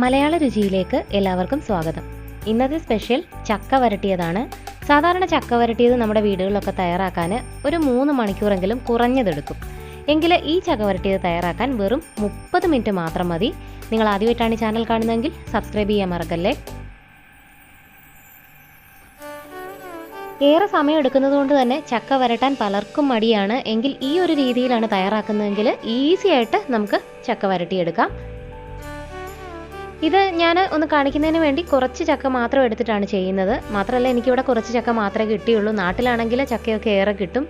മലയാള രുചിയിലേക്ക് എല്ലാവർക്കും സ്വാഗതം. ഇന്നത്തെ സ്പെഷ്യൽ ചക്ക വരട്ടിയതാണ്. സാധാരണ ചക്ക വരട്ടിയത് നമ്മുടെ വീടുകളിലൊക്കെ തയ്യാറാക്കാൻ ഒരു മൂന്ന് മണിക്കൂറെങ്കിലും കുറഞ്ഞതെടുക്കും. എങ്കിൽ ഈ ചക്ക വരട്ടിയത് തയ്യാറാക്കാൻ വെറും മുപ്പത് മിനിറ്റ് മാത്രം മതി. നിങ്ങൾ ആദ്യമായിട്ടാണ് ചാനൽ കാണുന്നതെങ്കിൽ സബ്സ്ക്രൈബ് ചെയ്യാൻ മറക്കല്ലേ? ഏറെ സമയം എടുക്കുന്നത് കൊണ്ട് തന്നെ ചക്ക വരട്ടാൻ പലർക്കും മടിയാണ്. എങ്കിൽ ഈ ഒരു രീതിയിലാണ് തയ്യാറാക്കുന്നതെങ്കിൽ ഈസി ആയിട്ട് നമുക്ക് ചക്ക വരട്ടിയെടുക്കാം. ഇത് ഞാൻ ഒന്ന് കാണിക്കുന്നതിന് വേണ്ടി കുറച്ച് ചക്ക മാത്രം എടുത്തിട്ടാണ് ചെയ്യുന്നത്. മാത്രമല്ല എനിക്കിവിടെ കുറച്ച് ചക്ക മാത്രമേ കിട്ടിയുള്ളൂ. നാട്ടിലാണെങ്കിൽ ചക്കയൊക്കെ ഏറെ കിട്ടും.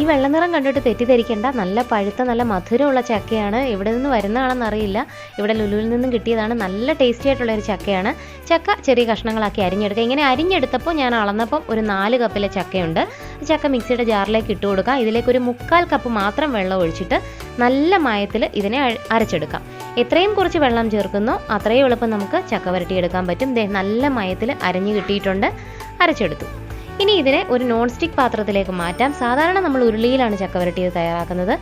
ഈ വെള്ള നിറം കണ്ടിട്ട് തെറ്റിദ്ധരിക്കേണ്ട. നല്ല പഴുത്ത നല്ല മധുരമുള്ള ചക്കയാണ്. ഇവിടെ നിന്ന് വരുന്നതാണെന്നറിയില്ല ഇവിടെ ലുലുവിൽ നിന്നും കിട്ടിയതാണ്. നല്ല ടേസ്റ്റി ആയിട്ടുള്ള ഒരു ചക്കയാണ്. ചക്ക ചെറിയ കഷ്ണങ്ങളാക്കി അരിഞ്ഞെടുക്കുക. ഇങ്ങനെ അരിഞ്ഞെടുത്തപ്പോൾ ഞാൻ അളന്നപ്പം ഒരു നാല് കപ്പിലെ ചക്കയുണ്ട്. ചക്ക മിക്സിയുടെ ജാറിലേക്ക് ഇട്ട് കൊടുക്കുക. ഇതിലേക്ക് ഒരു മുക്കാൽ കപ്പ് മാത്രം വെള്ളം ഒഴിച്ചിട്ട് നല്ല മായത്തിൽ ഇതിനെ അരച്ചെടുക്കാം. എത്രയും കുറച്ച് വെള്ളം ചേർക്കുന്നോ. അത്രയും എളുപ്പം നമുക്ക് ചക്ക വരട്ടിയെടുക്കാൻ പറ്റും. നല്ല മയത്തിൽ അരഞ്ഞു കിട്ടിയിട്ടുണ്ട്. അരച്ചെടുത്തു. ഇനി ഇതിനെ ഒരു നോൺ സ്റ്റിക്ക് പാത്രത്തിലേക്ക് മാറ്റാം. സാധാരണ നമ്മൾ ഉരുളിയിലാണ് ചക്ക വരട്ടിയത് തയ്യാറാക്കുന്നത്.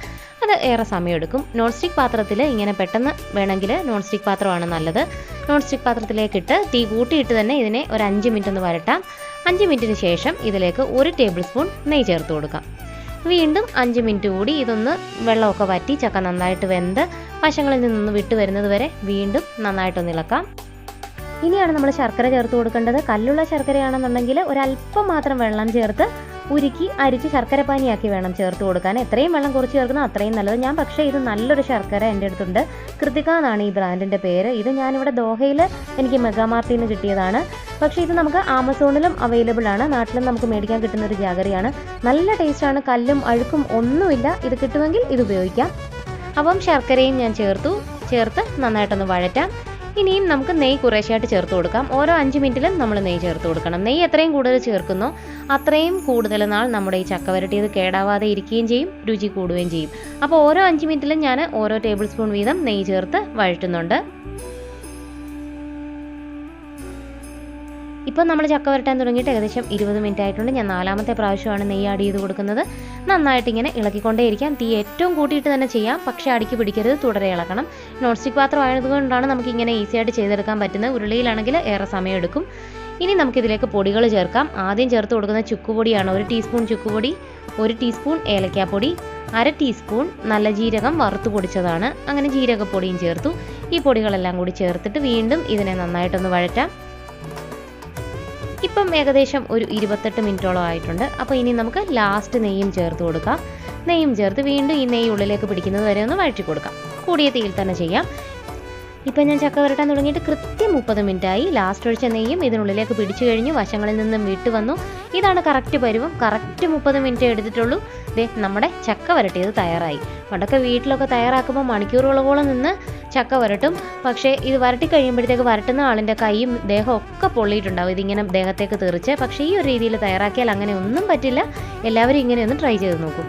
അത് ഏറെ സമയമെടുക്കും. നോൺ സ്റ്റിക്ക് പാത്രത്തിൽ ഇങ്ങനെ പെട്ടെന്ന് വേണമെങ്കിൽ നോൺ സ്റ്റിക്ക് പാത്രമാണ് നല്ലത്. നോൺ സ്റ്റിക്ക് പാത്രത്തിലേക്ക് ഇട്ട് തീ കൂട്ടിയിട്ട് തന്നെ ഇതിനെ ഒരു അഞ്ച് മിനിറ്റ് ഒന്ന് വരട്ടാം. അഞ്ച് മിനിറ്റിന് ശേഷം ഇതിലേക്ക് ഒരു ടേബിൾ സ്പൂൺ നെയ്യ് ചേർത്ത് കൊടുക്കാം. വീണ്ടും അഞ്ച് മിനിറ്റ് കൂടി ഇതൊന്ന് വെള്ളമൊക്കെ വറ്റി ചക്ക നന്നായിട്ട് വെന്ത് വശങ്ങളിൽ നിന്നൊന്ന് വിട്ടു വരുന്നത് വരെ വീണ്ടും നന്നായിട്ടൊന്ന് ഇളക്കാം. ഇനിയാണ് നമ്മൾ ശർക്കര ചേർത്ത് കൊടുക്കേണ്ടത്. കല്ലുള്ള ശർക്കരയാണെന്നുണ്ടെങ്കിൽ ഒരല്പം മാത്രം വെള്ളം ചേർത്ത് ഉരുക്കി അരിച്ച് ശർക്കര പാനിയാക്കി വേണം ചേർത്ത് കൊടുക്കാൻ. എത്രയും വെള്ളം കുറച്ച് ചേർക്കുന്നത് അത്രയും നല്ലത്. ഞാൻ പക്ഷേ ഇത് നല്ലൊരു ശർക്കര എന്റെ അടുത്തുണ്ട്. കൃതിക എന്നാണ് ഈ ബ്രാൻഡിന്റെ പേര്. ഇത് ഞാനിവിടെ ദോഹയിൽ എനിക്ക് മെഗാമാർട്ടിൽ നിന്ന് കിട്ടിയതാണ്. പക്ഷേ ഇത് നമുക്ക് ആമസോണിലും അവൈലബിൾ ആണ്. നാട്ടിലും നമുക്ക് മേടിക്കാൻ കിട്ടുന്ന ഒരു ജാഗറിയാണ് നല്ല ടേസ്റ്റാണ് കല്ലും അഴുക്കും ഒന്നുമില്ല. ഇത് കിട്ടുമെങ്കിൽ ഇത് ഉപയോഗിക്കാം. അപ്പം ശർക്കരയും ഞാൻ ചേർത്തു. ചേർത്ത് നന്നായിട്ടൊന്ന് വഴറ്റാം. ഇനിയും നമുക്ക് നെയ്യ് കുറേശ്ശായിട്ട് ചേർത്ത് കൊടുക്കാം. ഓരോ അഞ്ച് മിനിറ്റിലും നമ്മൾ നെയ്യ് ചേർത്ത് കൊടുക്കണം. നെയ്യ് എത്രയും കൂടുതൽ ചേർക്കുന്നോ. അത്രയും കൂടുതൽ നാൾ നമ്മുടെ ഈ ചക്ക വരട്ടിയത് കേടാവാതെ ഇരിക്കുകയും ചെയ്യും രുചി കൂടുകയും ചെയ്യും. അപ്പോൾ ഓരോ അഞ്ച് മിനിറ്റിലും ഞാൻ ഓരോ ടേബിൾ സ്പൂൺ വീതം നെയ്യ് ചേർത്ത് വഴറ്റുന്നുണ്ട്. ഇപ്പം നമ്മൾ ചക്ക വരട്ടാൻ തുടങ്ങിയിട്ട് ഏകദേശം ഇരുപത് മിനിറ്റ് ആയിട്ടുണ്ട്. ഞാൻ നാലാമത്തെ പ്രാവശ്യമാണ് നെയ്യ് ആഡ് ചെയ്ത് കൊടുക്കുന്നത്. നന്നായിട്ട് ഇങ്ങനെ ഇളക്കിക്കൊണ്ടേയിരിക്കാം. തീ ഏറ്റവും കൂട്ടിയിട്ട് തന്നെ ചെയ്യാം. പക്ഷേ അടിക്ക് പിടിക്കരുത്. തുടരെ ഇളക്കണം. നോൺ സ്റ്റിക്ക് പാത്രം ആയതുകൊണ്ടാണ് നമുക്ക് ഇങ്ങനെ ഈസി ആയിട്ട് ചെയ്തെടുക്കാൻ പറ്റുന്നത്. ഉരുളിയിലാണെങ്കിൽ ഏറെ സമയം എടുക്കും ഇനി നമുക്കിതിലേക്ക് പൊടികൾ ചേർക്കാം. ആദ്യം ചേർത്ത് കൊടുക്കുന്ന ചുക്കുപൊടിയാണ് ഒരു ടീസ്പൂൺ ചുക്കുപൊടി ഒരു ടീസ്പൂൺ ഏലക്കാപ്പൊടി അര ടീസ്പൂൺ നല്ല ജീരകം വറുത്ത് പൊടിച്ചതാണ്. അങ്ങനെ ജീരകപ്പൊടിയും ചേർത്തു. ഈ പൊടികളെല്ലാം കൂടി ചേർത്തിട്ട് വീണ്ടും ഇതിനെ നന്നായിട്ടൊന്ന് വഴറ്റാം. ഇപ്പം ഏകദേശം ഒരു ഇരുപത്തെട്ട് മിനിറ്റോളം ആയിട്ടുണ്ട്. അപ്പോൾ ഇനി നമുക്ക് ലാസ്റ്റ് നെയ്യും ചേർത്ത് കൊടുക്കാം. നെയ്യും ചേർത്ത് വീണ്ടും ഈ നെയ്യ് ഉള്ളിലേക്ക് പിടിക്കുന്നത് വരെ ഒന്ന് വഴറ്റി കൊടുക്കാം. കൂടിയ തീയിൽ തന്നെ ചെയ്യാം. ഇപ്പം ഞാൻ ചക്ക വരട്ടാൻ തുടങ്ങിയിട്ട് കൃത്യം മുപ്പത് മിനിറ്റായി. ലാസ്റ്റ് ഒഴിച്ച നെയ്യും ഇതിനുള്ളിലേക്ക് പിടിച്ചു കഴിഞ്ഞു. വശങ്ങളിൽ നിന്നും വിട്ടു വന്നു. ഇതാണ് കറക്റ്റ് പരുവം. കറക്റ്റ് മുപ്പത് മിനിറ്റ് എടുത്തിട്ടുള്ളൂ. ദേ നമ്മുടെ ചക്ക വരട്ടിയത് തയ്യാറായി. പണ്ടൊക്കെ വീട്ടിലൊക്കെ തയ്യാറാക്കുമ്പോൾ മണിക്കൂറുകളോളം നിന്ന് ചക്ക വരട്ടും. പക്ഷേ ഇത് വരട്ടി കഴിയുമ്പോഴത്തേക്ക് വരട്ടുന്ന ആളിന്റെ കൈയും ദേഹവും ഒക്കെ പൊള്ളിയിട്ടുണ്ടാവും. ഇതിങ്ങനെ ദേഹത്തേക്ക് തീർച്ച പക്ഷേ ഈ ഒരു രീതിയിൽ തയ്യാറാക്കിയാൽ അങ്ങനെ ഒന്നും പറ്റില്ല. എല്ലാവരും ഇങ്ങനെ ഒന്ന് ട്രൈ ചെയ്ത് നോക്കും.